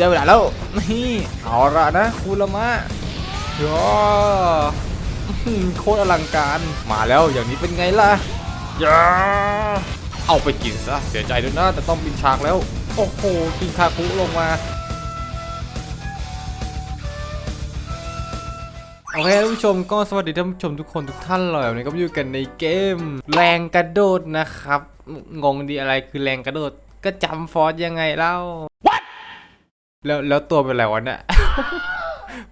ได้เวลาแล้วนี่เอาละนะคูละมะย่ออื้อหือโคตรอลังการมาแล้วอย่างนี้เป็นไงล่ะย่าเอาไปกินซะเสียใจด้วยนะแต่ต้องบินฉากแล้ว โอ้โหกินคาคุลงมาโอเคท่านผู้ชมก็สวัสดีท่านผู้ชมทุกคนทุกท่านเลยวันนี้ก็อยู่กันในเกม แรงกระโดดนะครับ งงดีอะไรคือแรงกระโดดก็จำฟอร์สยังไงเล่า แล้วแล้วตัวเป็นอะไรวะเนี่ย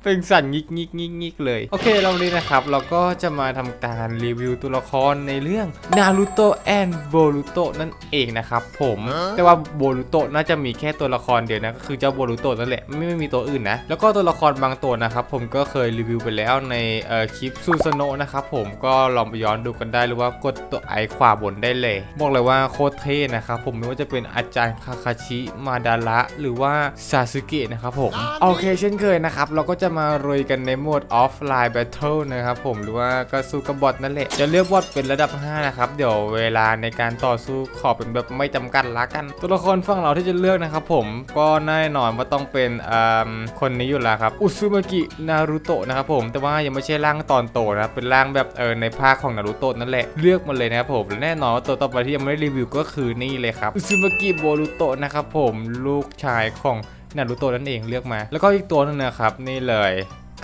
เป็นสั่นงิกงิกงิกงิกเลย โอเคเราวันนี้นะครับ เราก็จะมาทำการรีวิวตัวละครในเรื่องนารูโตะแอนโบรูโตะนั่นเองนะครับผมแต่ว่าโบรูโตะน่าจะมีแค่ตัวละครเดียวนะก็คือเจ้าโบรูโตะนั่นแหละไม่ไม่มีตัวอื่นนะแล้วก็ตัวละครบางตัวนะครับผมก็เคยรีวิวไปแล้วในเอ่อคลิปซูซโนะนะครับผมก็ลองไปย้อนดูกันได้หรือว่ากดตัวไอขวาบนได้เลย บอกเลยว่าโคตรเท่นะครับผมไม่ว่าจะเป็นอาจารย์คาคาชิมาดาระหรือว่าซาสึเกะนะครับผมโอเคเช่นเคยนะครับเราก็จะมาลุยกันในโหมดออฟไลน์แบทเทิลนะครับผมหรือว่าก็สู้กับบอทนั่นแหละ จะเลือกบอทเป็นระดับ 5 นะครับ เดี๋ยวเวลาในการต่อสู้ขอเป็นแบบไม่จำกัดละกัน ตัวละครฝั่งเราที่จะเลือกนะครับผมก็แน่นอนว่าต้องเป็นอ่าคนนี้อยู่แล้วครับอุซุมากินารุโตะนะครับผมแต่ว่ายังไม่ใช่ร่างตอนโตนะเป็นร่างแบบเออในภาคของนารุโตะนั่นแหละเลือกมาเลยนะครับผมและแน่นอนว่าตัวต่อไปที่ยังไม่ได้รีวิวก็คือนี่เลยครับอุซุมากิโบรุโตะนะครับผมลูกชายของ นารูโตะนั่นเองเลือกมา แล้วก็อีกตัวนึงนะครับ นี่เลย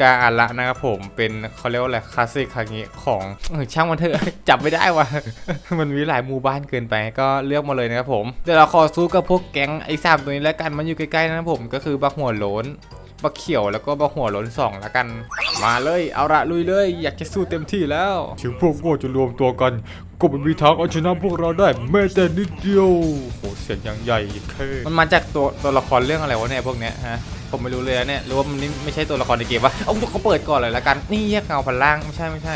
กาอาระนะครับผมเป็นเขาเรียกว่าอะไรคลาสสิกคางิของช่างมันเถอะจับไม่ได้ว่ะมันมีหลายหมู่บ้านเกินไปก็เลือกมาเลยนะครับผมเดี๋ยวเราขอสู้กับพวกแก๊งไอ้สามตัวนี้แล้วกันมันอยู่ใกล้ๆนะครับผมก็คือบักหัวโลนบักเขียวแล้วก็บักหัวโล้นสองแล้วกัน มาเลยเอาละลุยเลย อยากจะสู้เต็มที่แล้ว ถึงพวกโง่จะรวมตัวกันก็ไม่มีทางเอาชนะพวกเราได้แม้แต่นิดเดียวโหเสียงอย่างใหญ่แค่มันมาจากตัวตัวละครเรื่องอะไรวะเนี่ยพวกเนี้ยฮะผมไม่รู้เลยนะเนี่ยหรือว่ามันนี่ไม่ใช่ตัวละครในเกมวะเอาเขาเปิดก่อนเลยละกันนี่แยกเงาพลังไม่ใช่ไม่ใช่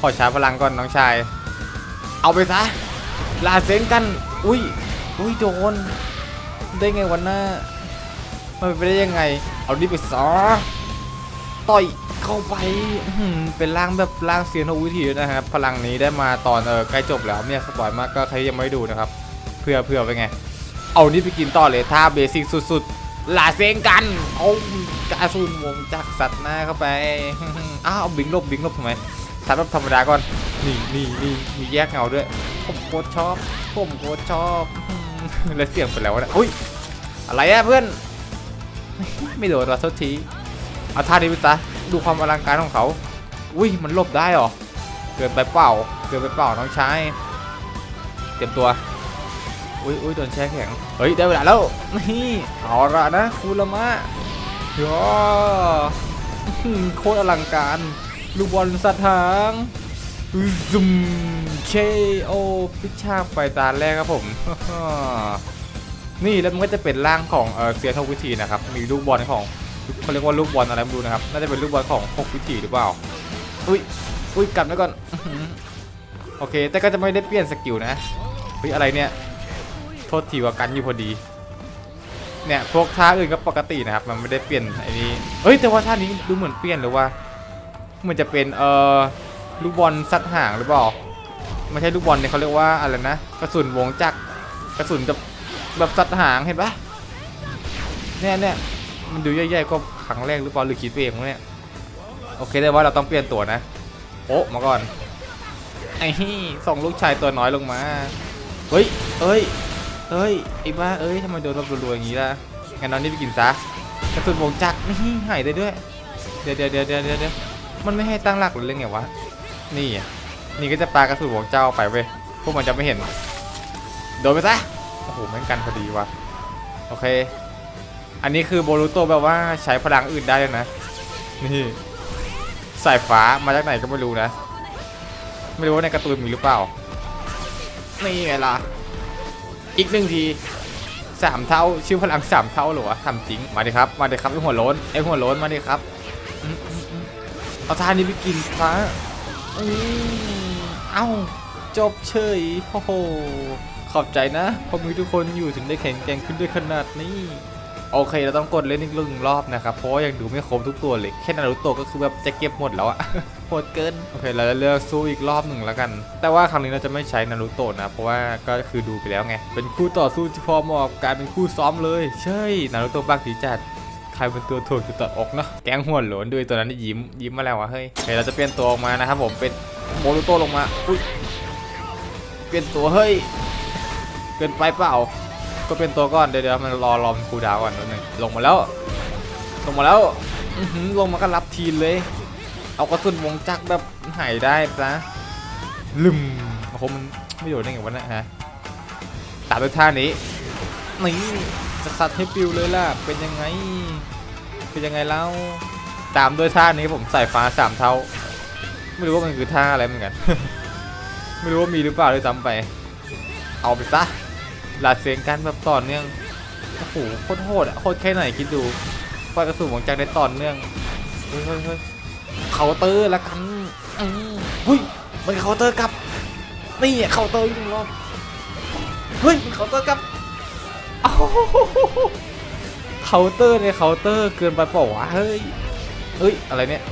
ขอชาร์จพลังก่อนน้องชาย เอาไปซะลาเซนกัน อุ้ยอุ้ยโดนได้ไงวันหน้ามันไปได้ยังไง เอานี่ไปซอ ต่อยเข้าไปเป็นร่างแบบร่างเซียนโนวิธีนะครับพลังนี้ได้มาตอนเออใกล้จบแล้วเนี่ยสปอยมากก็ใครยังไม่ดูนะครับเพื่อเพื่อไปไง เอานี่ไปกินต่อเลยท่าเบสิกสุดๆลาเซงกันเอากาซูนวงจักสัตว์หน้าเข้าไปอ้าวเอาบิงลบบิงลบทำไมสัตว์แบบธรรมดาก่อนนี่นี่นี่มีแยกเงาด้วยผมโคตรชอบผมโคตรชอบแล้วเสียงไปแล้วนะอุ้ยอะไรอะเพื่อน ไม่โดนเราโทษที เอาท่านี้ไปซะดูความอลังการของเขา อุ้ยมันหลบได้หรอ เกินไปเปล่า เกินไปเปล่าน้องชายเตรียมตัว อุ้ยอุ้ยโดนแช่แข็ง เฮ้ยได้เวลาแล้ว นี่เอาละนะคูลมะยอโคตรอลังการ ลูกบอลสัตว์หางซุมเคโอพิชาไปตาแรกครับผม นี่แล้วมันก็จะเป็นร่างของเออเซียทวิธีนะครับ มีลูกบอลของ เขาเรียกว่าลูกบอลอะไรไม่รู้นะครับ น่าจะเป็นลูกบอลของหกวิธีหรือเปล่า อุ้ย อุ้ยกลับไว้ก่อน โอเค แต่ก็จะไม่ได้เปลี่ยนสกิลนะเฮ้ยอะไรเนี่ย โทษทีว่ากันอยู่พอดี เนี่ยพวกท่าอื่นก็ปกตินะครับ มันไม่ได้เปลี่ยนไอ้นี้เฮ้ยแต่ว่าท่านี้ดูเหมือนเปลี่ยนหรือว่าเหมันจะเป็นเอ่อลูกบอลซัดห่างหรือเปล่า ไม่ใช่ลูกบอลเนี่ยเขาเรียกว่าอะไรนะ กระสุนวงจักรกระสุนจะแบบซัดห่างเห็นปะเนี่ยเนี่ย มันดูใหญ่ๆก็ครั้งแรกหรือเปล่าหรือคิดไปเองวะเนี่ยโอเคได้ว่าเราต้องเปลี่ยนตัวนะโอ้มาก่อนไอ้ฮี่ส่งลูกชายตัวน้อยลงมาเฮ้ยเอ้ยเอ้ยไอ้บ้าเอ้ยทำไมโดนรบรัวๆอย่างนี้ล่ะงั้นนอนนี่ไปกินซะกระสุนวงจักรนี่หายได้ด้วยเดี๋ยวเดี๋ยวเดี๋ยวเดี๋ยวเดี๋ยวมันไม่ให้ตั้งหลักหรือเรื่องไงวะนี่นี่ก็จะปากระสุนวงเจ้าไปเว้ยพวกมันจะไม่เห็นโดนไปซะโอ้โหแม่งกันพอดีวะโอเค อันนี้คือโบรูโตแบบว่าใช้พลังอื่นได้เลยนะ นี่สายฟ้ามาจากไหนก็ไม่รู้นะ ไม่รู้ว่าในการ์ตูนมีหรือเปล่า นี่ไงล่ะ อีกหนึ่งทีสามเท่าชื่อพลังสามเท่าหรอวะทำจริง มาดิครับ มาดิครับไอหัวโล้นไอหัวโล้นมาดิครับ เอาท่านี้ไปกินฟ้าเอ้าจบเฉยโอ้โหขอบใจนะพราะมีทุกคนอยู่ถึงได้แข็งแกร่งขึ้นด้วยขนาดนี้ โอเคเราต้องกดเล่นอีกหนึ่งรอบนะครับ เพราะว่ายังดูไม่ครบทุกตัวเลย แค่นารูโตะก็คือแบบจะเก็บหมดแล้วอะโหดเกิน โอเคเราจะเลือกสู้อีกรอบหนึ่งแล้วกัน แต่ว่าครั้งนี้เราจะไม่ใช้นารูโตะนะ เพราะว่าก็คือดูไปแล้วไง เป็นคู่ต่อสู้ที่พอเหมาะกับการเป็นคู่ซ้อมเลย ใช่นารูโตะบักดีจัดรเป็นตัวถ่วงจุดตัดอกเนาะ แก๊งหัวโหลนด้วยตัวนั้นนี่ยิ้มยิ้มมาแล้ววะเฮ้ยเฮ้ยเราจะเปลี่ยนตัวออกมานะครับผมเป็นโมโรโตลงมา อุ้ย เปลี่ยนตัวเฮ้ย เกินไปเปล่า ก็เป็นตัวก่อนเดี๋ยวมันรอรอมคูดาวก่อนนิดนึงลงมาแล้ว ลงมาแล้วลงมาก็รับทีนเลย เอากระสุนวงจักรแบบหายได้ซะลืมโอ้โหมันไม่โดนได้ไงวะเนะฮะตามด้วยท่านี้นี่จะสัตว์ให้ปิวเลยล่ะเป็นยังไง เป็นยังไงเล่าตามด้วยท่านี้ผมใส่ฟ้าสามเท่า ไม่รู้ว่ามันคือท่าอะไรเหมือนกัน ไม่รู้ว่ามีหรือเปล่าด้วยซ้ำไป เอาไปซะ หลาดเสียงกันแบบต่อเนื่องโอ้โหโคตรโหดอะโคตรแค่ไหนคิดดูปล่อยกระสุนวงจักรได้ต่อเนื่องเฮ้ยเฮ้ยเฮ้ยเคาน์เตอร์ละกันอืมหุ้ยมันเคาน์เตอร์กลับนี่เคาน์เตอร์จริงรอเฮ้ยมันเคาน์เตอร์กลับเคาน์เตอร์ในเคาน์เตอร์เกินไปเปล่าวะเฮ้ยเฮ้ยอะไรเนี่ย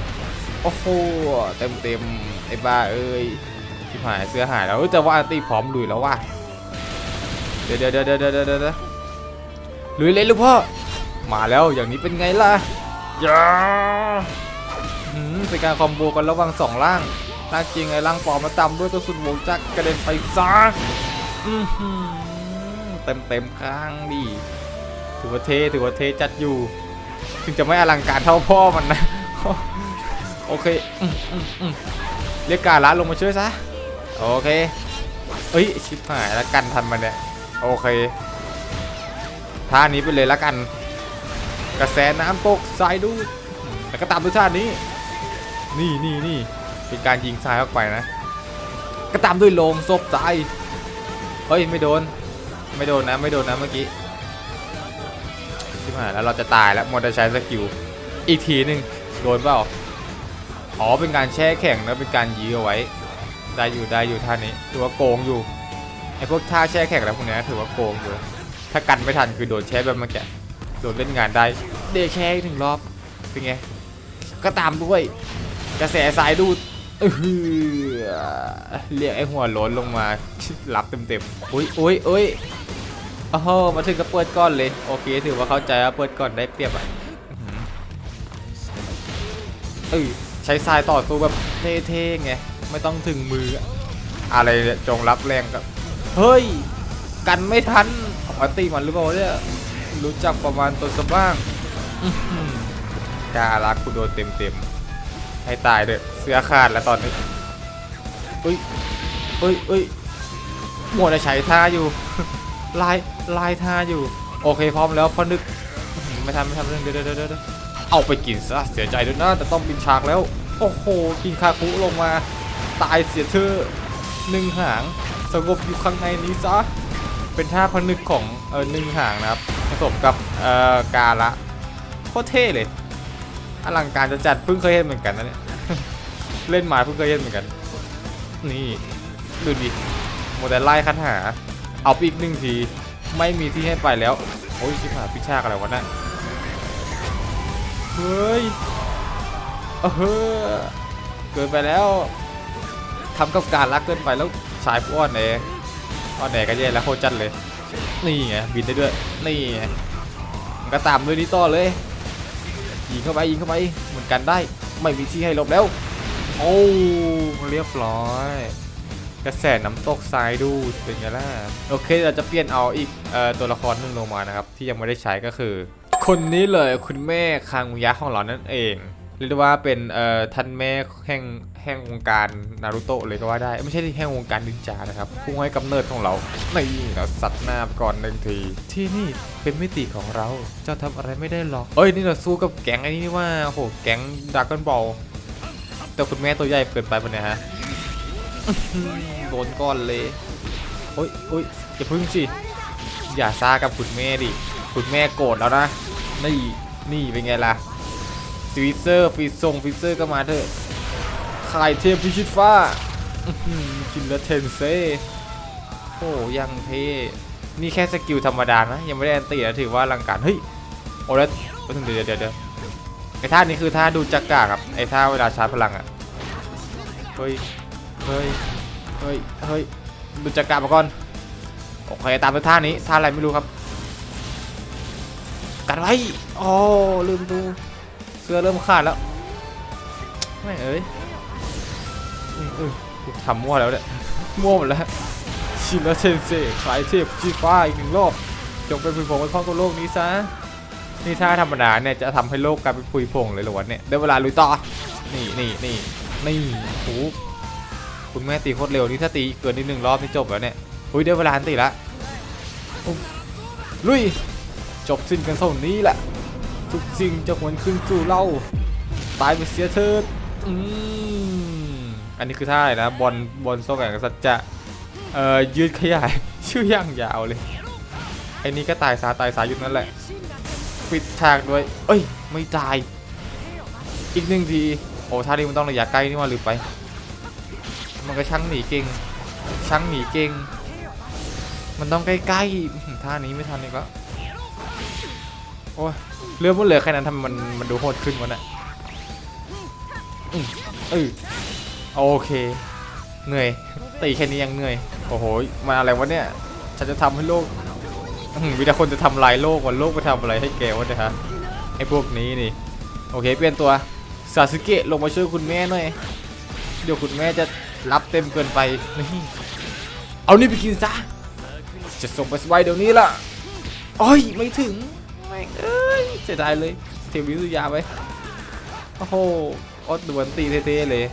โอ้โหเต็มเต็มไอ้บ้าเอ้ยชิบหายเสื้อหายแล้วเอ้ยแต่ว่าตีพร้อมลุยแล้วว่ะ ดี๋ยวเดี๋ยวเดี๋ยวเดี๋ยวเดี๋ยวเดี๋ยวลุยเลยลูกพ่อ มาแล้วอย่างนี้เป็นไงล่ะอย่าหืมเป็นการคอมโบกันระหว่างสองร่างร่างจริงไอ้ร่างปลอมมาตำด้วยกระสุนวงจักรกระเด็นไปซะอื้อหือเต็มเต็มข้างดิถือว่าเทถือว่าเทจัดอยู่ ถึงจะไม่อลังการเท่าพ่อมันนะ โอเคอืมอืมอืมเรียกการละลงมาช่วยซะ โอเค เอ้ย ชิบหายแล้วกันทันมันเนี่ย โอเคท่านี้ไปเลยละกัน กระแสน้ำตกสายดูแล้วก็ตามด้วยท่านี้ นี่นี่นี่เป็นการยิงทรายเข้าไปนะ ก็ตามด้วยโลงศพตายเฮ้ยไม่โดน ไม่โดนนะไม่โดนนะเมื่อกี้ชิบหายแล้วเราจะตายแล้วมอเตอร์ใช้สกิลอีกทีหนึ่งโดนเปล่าอ๋อเป็นการแช่แข็งแล้วเป็นการยื้อเอาไว้ ได้อยู่ได้อยู่ท่านี้ถือว่าโกงอยู่ ไอพวกท่าแช่แข็งอะไรพวกเนี้ยถือว่าโกงอยู่ถ้ากันไม่ทันคือโดนแช่แบบเมื่อกี้โดนเล่นงานได้ เดแช่อีกหนึ่งรอบเป็นไง ก็ตามด้วย กระแสสายดูดเออเรียกไอหัวล้นลงมารับเต็มๆอุ้ยอุ้ยอุ้ยโอ้โหมาถึงก็เปิดก้อนเลย โอเคถือว่าเข้าใจว่าเปิดก่อนได้เปรียบอะอื้อหือเออใช้ทรายต่อสู้แบบเท่ๆไง ไม่ต้องถึงมือ อะอะไรเนี่ยจงรับแรงกับ เฮ้ย กันไม่ทันปกติมันหรือเปล่าเนี่ยรู้จักประมาณตนสักบ้างอื้อหือกล้ารักกูโดนเต็มเต็มๆให้ตายเลยเสื้อขาดแล้วตอนนี้เฮ้ยเฮ้ยเฮ้ยหมดใช้ท่าอยู่ ลายลายท่าอยู่ โอเคพร้อมแล้วพอนึกอื้อหือไม่ทันไม่ทันเรื่องเดี๋ยวเดี๋ยวเดี๋ยวเดี๋ยวเอาไปกินซะเสียใจด้วยนะแต่ต้องบินฉากแล้ว โอ้โหกินคาคุลงมา ตายเสียเธอหนึ่งหาง สงบอยู่ข้างในนี้ซะเป็นท่าพนึกของเออหนึ่งหางนะครับผสมกับเอ่อกาละโคตรเท่เลยอลังการจะจัดเพิ่งเคยเห็นเหมือนกันนะเนี่ยเล่นมาเพิ่งเคยเห็นเหมือนกัน นี่ดูดิโมเดลไล่คัดหา เอาไปอีกหนึ่งทีไม่มีที่ให้ไปแล้วโอ้ยชิบหายพิชากอะไรวะน่ะเฮ้ยเออเกินไปแล้วทำกับการรักเกินไปแล้ว สายผู้อ่อนแออ่อนแอก็แย่แล้วโคตรจัดเลย นี่ไงบินได้ด้วย นี่ไงมันก็ตามด้วยนี่ต่อเลยยิงเข้าไปยิงเข้าไปเหมือนกันได้ ไม่มีที่ให้หลบแล้ว โอ้เรียบร้อย กระแสน้ำตกทรายดูเป็นไงล่ะโอเคเราจะเปลี่ยนเอาอีกออตัวละครหนึ่งลงมานะครับ ที่ยังไม่ได้ใช้ก็คือ คนนี้เลยคุณแม่คางุยะของเรานั่นเองเรียกว่าเป็นท่านแม่แห่ง แห่งวงการนารูโตะเลยก็ว่าได้ไม่ใช่ที่แห่งวงการนินจานะครับผู้ให้กำเนิดของเรานี่เราสัตว์หน้าไปก่อนหนึ่งที ที่นี่เป็นมิติของเราเจ้าทำอะไรไม่ได้หรอกเอ้ยนี่เราสู้กับแก๊งไอ้นี่นี่ว่าโอ้โหแก๊งดราก้อนบอลแต่คุณแม่ตัวใหญ่เกินไปปะเนี่ยฮะโดนก้อนเลยโอ้ยโอ้ยอย่าพึ่งสิอย่าซ่ากับคุณแม่ดิคุณแม่โกรธแล้วนะนี่นี่เป็นไงล่ะฟิเซอร์ฟิซงฟิเซอร์ก็มาเถอะ ข่ายเทพพิชิตฟ้าอื้อหือคินเลเทนเซ่โอ้ยังเท่นี่แค่สกิลธรรมดานะ ยังไม่ได้แอนตี้นะถือว่าลังการเฮ้ยโอ้แล้วเดี๋ยวเดี๋ยวเดี๋ยวไอ้ท่านี้คือท่าดูจักกาครับไอ้ท่าเวลาชาร์จพลังอะเฮ้ยเฮ้ยเฮ้ยเฮ้ยดูจักรมาก่อนโอเคตามไปท่านี้ท่าอะไรไม่รู้ครับกันไว้โอ้ลืมดูเสื้อเริ่มขาดแล้วไม่เอ้ย ทำมั่วแล้วเนี่ย มั่วหมดแล้ว ชินแล้วเซนเซ่ขายเทพจีฟ้าอีกหนึ่งรอบ จงเป็นผุยผงไว้พร้อมกับโลกนี้ซะ นี่ถ้าธรรมดาเนี่ยจะทำให้โลกกลายเป็นผุยผงเลยหรอวะเนี่ย ได้เวลาลุยต่อ นี่นี่นี่นี่โอ้คุณแม่ตีโคตรเร็วนี่ถ้าตีเกินนิดหนึ่งรอบนี่จบแล้วเนี่ยอุ้ยได้เวลาตีละอุ๊ยลุย จบสิ้นกันเท่านี้แหละ ทุกสิ่งจะหวนคืนสู่เรา ตายไปเสียเถิดอืม อันนี้คือท่าอะไรนะบอลบอลโซ่แข่งสัจจะเอ่อยืดขยาย ชื่อย่างยาวเลยไอ้นี่ก็ตายซาตายสาอยู่นั่นแหละ ปิดฉากด้วย เอ้ย ไม่ตาย อีกหนึ่งที โอ้ท่านี้มันต้องระยะใกล้นี่ว่าลืมไป มันก็ช่างหนีเก่งช่างหนีเก่ง มันต้องใกล้ๆท่านี้ไม่ทันอีกแล้วโอ้ยเรื่องมันเหลือแค่นั้นทำมันมันดูโหดขึ้นวะเนี่ยอืมเออ โอเค เหนื่อย ตีแค่นี้ยังเหนื่อย โอ้โหมาอะไรวะเนี่ย ฉันจะทำให้โลกอื้อหือมีแต่คนจะทำลายโลกวันโลกไปทำอะไรให้แกวะเนี่ยฮะไอ้พวกนี้นี่ โอเค เปลี่ยนตัว ซาสึเกะลงมาช่วยคุณแม่หน่อย เดี๋ยวคุณแม่จะรับเต็มเกินไป นี่ เอานี่ไปกินซะ จะส่งไปสบายเดี๋ยวนี้ล่ะโอ้ย ไม่ถึง แม่งเอ้ยเสียดายเลย เทวิสุยาไป โอ้โหอดดวนตีเท่ๆเลย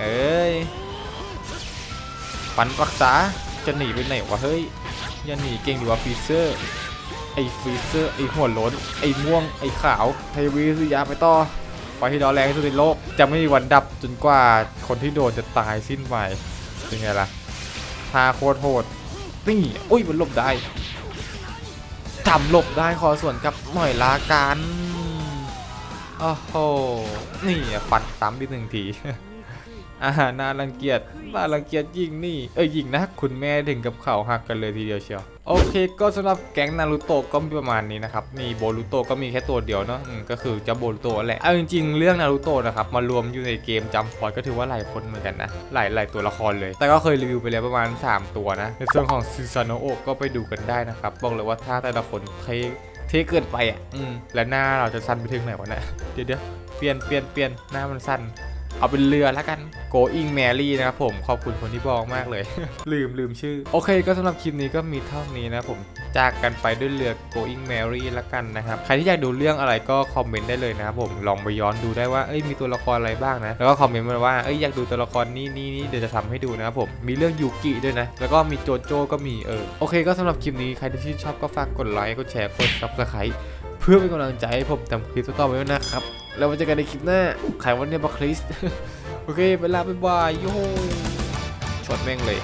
เอ้ยปันรักษาจะหนีไปไหนวะเฮ้ยอย่าหนีเก่งดีวะฟีเซอร์ไอ้ฟีเซอร์ไอ้หัวล้นไอ้ม่วงไอ้ขาวเทวิสุยาไปต่อไปที่ดอแรงที่สุดในโลก จะไม่มีวันดับจนกว่าคนที่โดนจะตายสิ้นไปเป็นไงล่ะทาโคตรโหดนี่อุ้ยมันหลบได้จำหลบได้คอส่วนกับหน่อยลากันโอ้โหนี่ฟันซ้ำอีกหนึ่งที อ่าน่ารังเกียจน่ารังเกียจยิงนี่ เอ้ยยิงนะ คุณแม่ถึงกับเข่าหักกันเลยทีเดียวเชียว โอเค ก็สำหรับแก๊งนารูโตะก็มีประมาณนี้นะครับ นี่โบรูโตะก็มีแค่ตัวเดียวเนาะอืมก็คือเจ้าโบรูโตะแหละ เอาจริงๆ เรื่องนารูโตะนะครับ มารวมอยู่ในเกมจำฟอยก็ถือว่าหลายคนเหมือนกันนะ หลายหลายตัวละครเลย แต่ก็เคยรีวิวไปแล้วประมาณ 3 ตัวนะ ในส่วนของซิซานโอะก็ไปดูกันได้นะครับ บอกเลยว่าถ้าแต่ละคนเทเทเกินไปอะ อืม และหน้าเราจะสั้นไปถึงไหนวะเนี่ย เดี๋ยวเดี๋ยวเปลี่ยนเปลี่ยนเปลี่ยนหน้ามันสั้น เอาเป็นเรือแล้วกัน Going Mary นะครับผมขอบคุณคนที่บอกมากเลย ลืมลืมชื่อ โอเค ก็สำหรับคลิปนี้ก็มีเท่านี้นะผมจากกันไปด้วยเรือ Going Mary แล้วกันนะครับ ใครที่อยากดูเรื่องอะไรก็คอมเมนต์ได้เลยนะครับผมลองไปย้อนดูได้ว่าเอ้ยมีตัวละครอะไรบ้างนะ แล้วก็คอมเมนต์มาว่าเอ้ยอยากดูตัวละครนี้นี้นี้เดี๋ยวจะทำให้ดูนะครับผมมีเรื่องยูกิด้วยนะ แล้วก็มีโจโจ้ก็มีเออโอเค ก็สำหรับคลิปนี้ใครที่ชื่นชอบก็ฝากกดไลค์กดแชร์กด subscribe เพื่อเป็นกำลังใจให้ผมทำคลิปต่อไปด้วยนะครับ แล้วมาเจอกันในคลิปหน้าใครวันเนี่ยบัคริส โอเคเวลาบ๊ายบายโย่ชดแม่งเลย